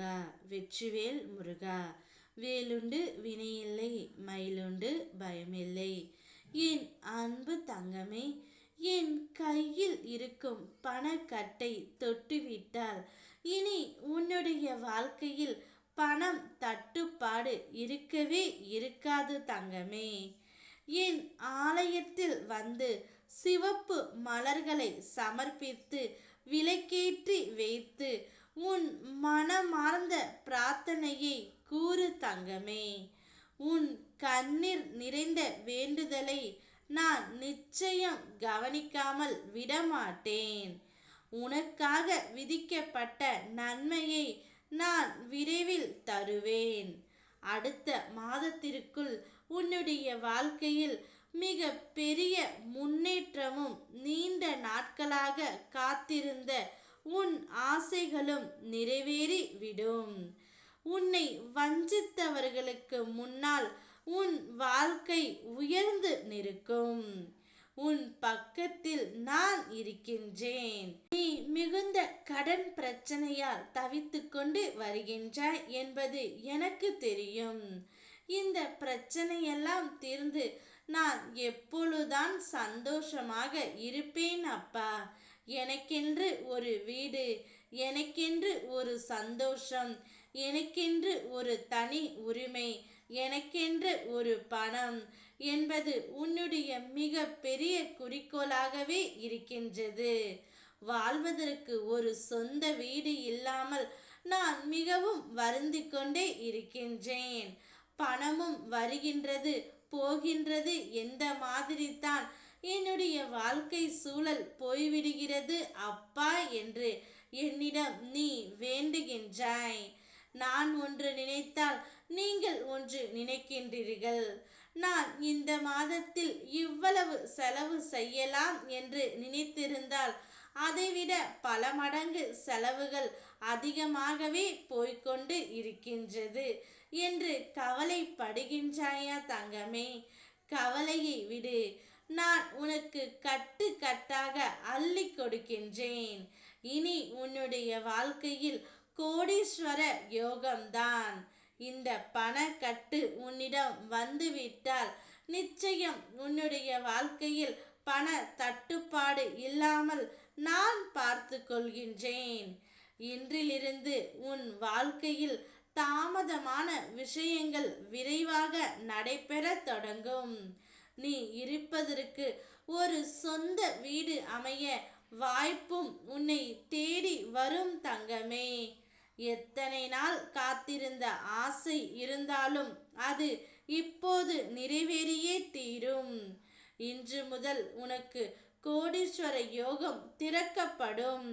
முருகா வெற்றிவேல் முருகா. வேலுண்டு வினையில்லை மயிலுண்டு பயமில்லை. என் அன்பு தங்கமே என் கையில் இருக்கும் பணக்கட்டை தொட்டுவிட்டால் இனி உன்னுடைய வாழ்க்கையில் பணம் தட்டுப்பாடு இருக்கவே இருக்காது தங்கமே. என் ஆலயத்தில் வந்து சிவப்பு மலர்களை சமர்ப்பித்து உன் கண்ணீர் நிறைந்த வேண்டுதலை நான் நிச்சயம் கவனிக்காமல் விடமாட்டேன். உனக்காக விதிக்கப்பட்ட நன்மையை நான் விரைவில் தருவேன். அடுத்த மாதத்திற்குள் உன்னுடைய வாழ்க்கையில் மிக பெரிய முன்னேற்றமும் நீண்ட நாட்களாக காத்திருந்த உன் ஆசைகளும் நிறைவேறி விடும் உன்னை வஞ்சித்தவர்களுக்கு முன்னால் உன் வாழ்க்கை உயர்ந்து நிற்கும். உன் பக்கத்தில் நான் இருக்கின்றேன். நீ மிகுந்த கடன் பிரச்சனையால் தவித்து கொண்டு வருகின்றாய் என்பது எனக்கு தெரியும். இந்த பிரச்சனையெல்லாம் தீர்ந்து நான் எப்பொழுதுதான் சந்தோஷமாக இருப்பேன் அப்பா. எனக்கென்று ஒரு வீடு எனக்கென்று ஒரு சந்தோஷம் எனக்கென்று ஒரு தனி உரிமை எனக்கென்று ஒரு பணம் என்பது உன்னுடைய மிக பெரிய குறிக்கோளாகவே இருக்கின்றது. வாழ்வதற்கு ஒரு சொந்த வீடு இல்லாமல் நான் மிகவும் வருந்தி கொண்டே இருக்கின்றேன். பணமும் வருகின்றது போகின்றது எந்த மாதிரி தான் என்னுடைய வாழ்க்கை சூழல் போய்விடுகிறது அப்பா என்று என்னிடம் நீ வேண்டுகின்றாய். நான் ஒன்று நினைத்தால் நீங்கள் ஒன்று நினைக்கின்றீர்கள். நான் இந்த மாதத்தில் இவ்வளவு செலவு செய்யலாம் என்று நினைத்திருந்தால் அதைவிட பல மடங்கு செலவுகள் அதிகமாகவே போய்கொண்டு இருக்கின்றது என்று கவலைப்படுகின்றாயா தங்கமே? கவலையை விடு. நான் உனக்கு கட்டு கட்டாக அள்ளி கொடுக்கின்றேன். இனி உன்னுடைய வாழ்க்கையில் கோடீஸ்வர யோகம்தான். இந்த பணக்கட்டு உன்னிடம் வந்துவிட்டால் நிச்சயம் உன்னுடைய வாழ்க்கையில் பண தட்டுப்பாடு இல்லாமல் நான் பார்த்து கொள்கின்றேன். இன்றிலிருந்து உன் வாழ்க்கையில் தாமதமான விஷயங்கள் விரைவாக நடைபெற தொடங்கும். நீ இருப்பதற்கு ஒரு சொந்த வீடு அமைய வாய்ப்பும் உன்னை தேடி வரும் தங்கமே. எத்தனை நாள் காத்திருந்த ஆசை இருந்தாலும் அது இப்போது நிறைவேறியே தீரும். இன்று முதல் உனக்கு கோடீஸ்வர யோகம் திறக்கப்படும்.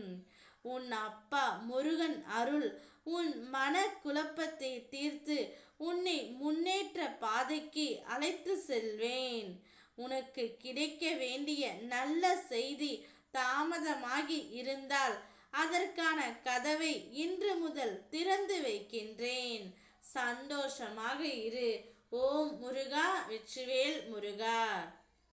உன் அப்பா முருகன் அருள் உன் மன குழப்பத்தை தீர்த்து உன்னை முன்னேற்ற பாதைக்கு அழைத்து செல்வேன். உனக்கு கிடைக்க வேண்டிய நல்ல செய்தி தாமதமாகி இருந்தால் அதற்கான கதவை இன்று முதல் திறந்து வைக்கின்றேன். சந்தோஷமாக இரு. ஓம் முருகா வெற்றிவேல் முருகா.